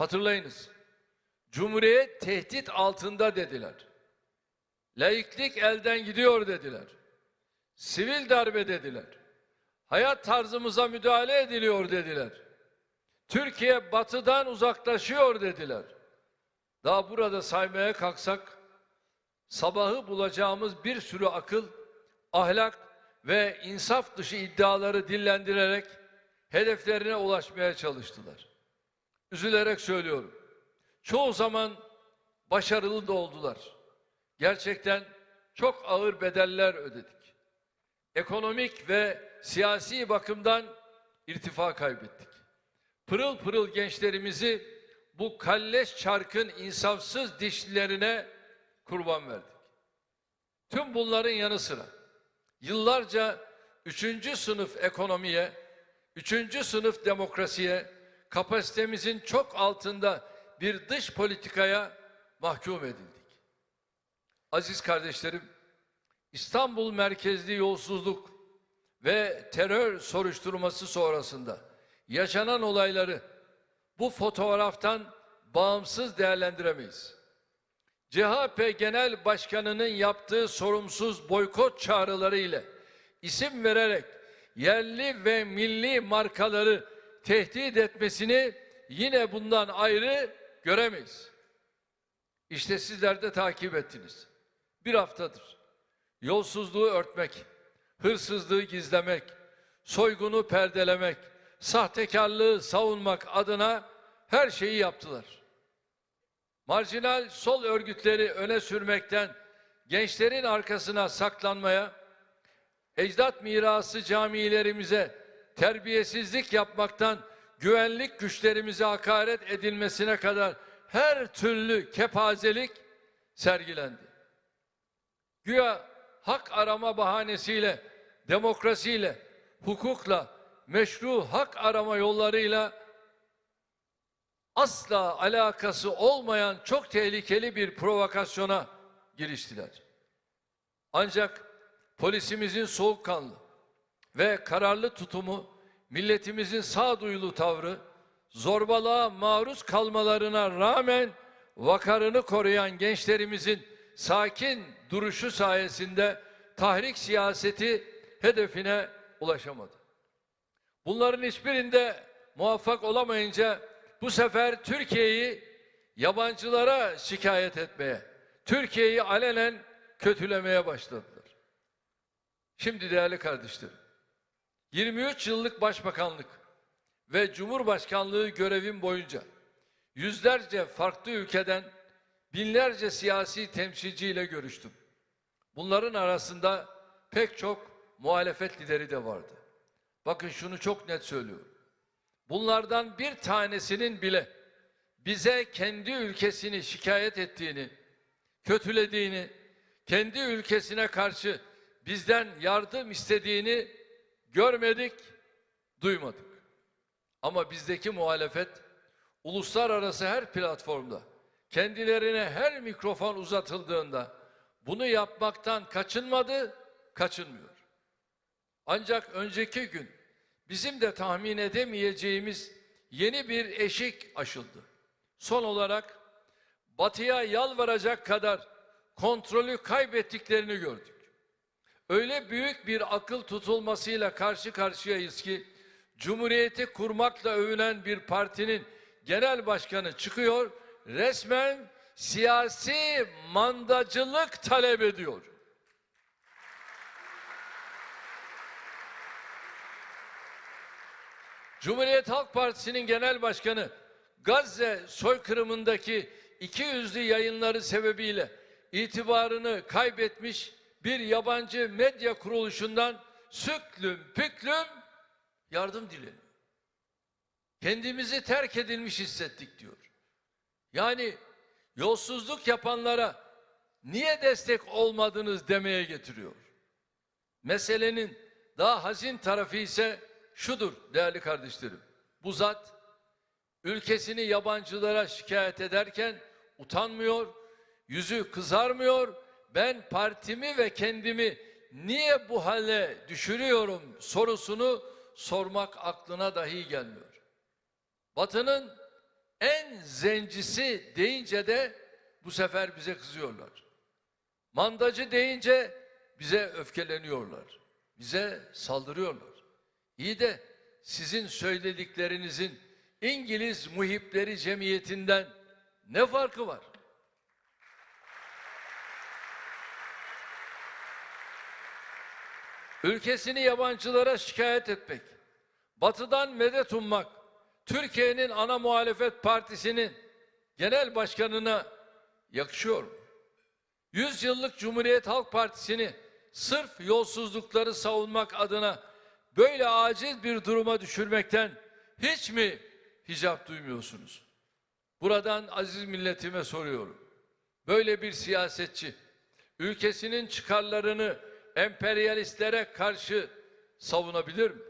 Hatırlayınız. Cumhuriyet tehdit altında dediler. Laiklik elden gidiyor dediler. Sivil darbe dediler. Hayat tarzımıza müdahale ediliyor dediler. Türkiye batıdan uzaklaşıyor dediler. Daha burada saymaya kalksak sabahı bulacağımız bir sürü akıl, ahlak ve insaf dışı iddiaları dillendirerek hedeflerine ulaşmaya çalıştılar. Üzülerek söylüyorum. Çoğu zaman başarılı da oldular. Gerçekten çok ağır bedeller ödedik. Ekonomik ve siyasi bakımdan irtifa kaybettik. Pırıl pırıl gençlerimizi bu kalleş çarkın insafsız dişlilerine kurban verdik. Tüm bunların yanı sıra yıllarca üçüncü sınıf ekonomiye, üçüncü sınıf demokrasiye, kapasitemizin çok altında bir dış politikaya mahkum edildik. Aziz kardeşlerim, İstanbul merkezli yolsuzluk ve terör soruşturması sonrasında yaşanan olayları bu fotoğraftan bağımsız değerlendiremeyiz. CHP Genel Başkanı'nın yaptığı sorumsuz boykot çağrıları ile isim vererek yerli ve milli markaları tehdit etmesini yine bundan ayrı göremeyiz. İşte sizler de takip ettiniz. Bir haftadır yolsuzluğu örtmek, hırsızlığı gizlemek, soygunu perdelemek, sahtekarlığı savunmak adına her şeyi yaptılar. Marjinal sol örgütleri öne sürmekten gençlerin arkasına saklanmaya, ecdat mirası camilerimize terbiyesizlik yapmaktan güvenlik güçlerimize hakaret edilmesine kadar her türlü kepazelik sergilendi. Güya hak arama bahanesiyle, demokrasiyle, hukukla, meşru hak arama yollarıyla asla alakası olmayan çok tehlikeli bir provokasyona giriştiler. Ancak polisimizin soğukkanlı ve kararlı tutumu, milletimizin sağduyulu tavrı, zorbalığa maruz kalmalarına rağmen vakarını koruyan gençlerimizin sakin duruşu sayesinde tahrik siyaseti hedefine ulaşamadı. Bunların hiçbirinde muvaffak olamayınca bu sefer Türkiye'yi yabancılara şikayet etmeye, Türkiye'yi alenen kötülemeye başladılar. Şimdi değerli kardeşlerim, 23 yıllık başbakanlık ve cumhurbaşkanlığı görevim boyunca yüzlerce farklı ülkeden binlerce siyasi temsilciyle görüştüm. Bunların arasında pek çok muhalefet lideri de vardı. Bakın şunu çok net söylüyorum. Bunlardan bir tanesinin bile bize kendi ülkesini şikayet ettiğini, kötülediğini, kendi ülkesine karşı bizden yardım istediğini görmedik, duymadık. Ama bizdeki muhalefet uluslararası her platformda kendilerine her mikrofon uzatıldığında bunu yapmaktan kaçınmadı, kaçınmıyor. Ancak önceki gün bizim de tahmin edemeyeceğimiz yeni bir eşik aşıldı. Son olarak batıya yalvaracak kadar kontrolü kaybettiklerini gördük. Öyle büyük bir akıl tutulmasıyla karşı karşıyayız ki Cumhuriyeti kurmakla övünen bir partinin genel başkanı çıkıyor resmen siyasi mandacılık talep ediyor. Cumhuriyet Halk Partisi'nin genel başkanı Gazze soykırımındaki iki yüzlü yayınları sebebiyle itibarını kaybetmiş bir yabancı medya kuruluşundan süklüm püklüm yardım dileniyor. Kendimizi terk edilmiş hissettik diyor. Yani yolsuzluk yapanlara niye destek olmadınız demeye getiriyor. Meselenin daha hazin tarafı ise şudur değerli kardeşlerim. Bu zat ülkesini yabancılara şikayet ederken utanmıyor, yüzü kızarmıyor. Ben partimi ve kendimi niye bu hale düşürüyorum sorusunu sormak aklına dahi gelmiyor. Batı'nın en zencisi deyince de bu sefer bize kızıyorlar. Mandacı deyince bize öfkeleniyorlar. Bize saldırıyorlar. İyi de sizin söylediklerinizin İngiliz muhipleri cemiyetinden ne farkı var? Ülkesini yabancılara şikayet etmek, batıdan medet ummak, Türkiye'nin ana muhalefet partisinin genel başkanına yakışıyor mu? 100 yıllık Cumhuriyet Halk Partisi'ni sırf yolsuzlukları savunmak adına böyle acil bir duruma düşürmekten hiç mi hicap duymuyorsunuz? Buradan aziz milletime soruyorum. Böyle bir siyasetçi ülkesinin çıkarlarını emperyalistlere karşı savunabilir mi?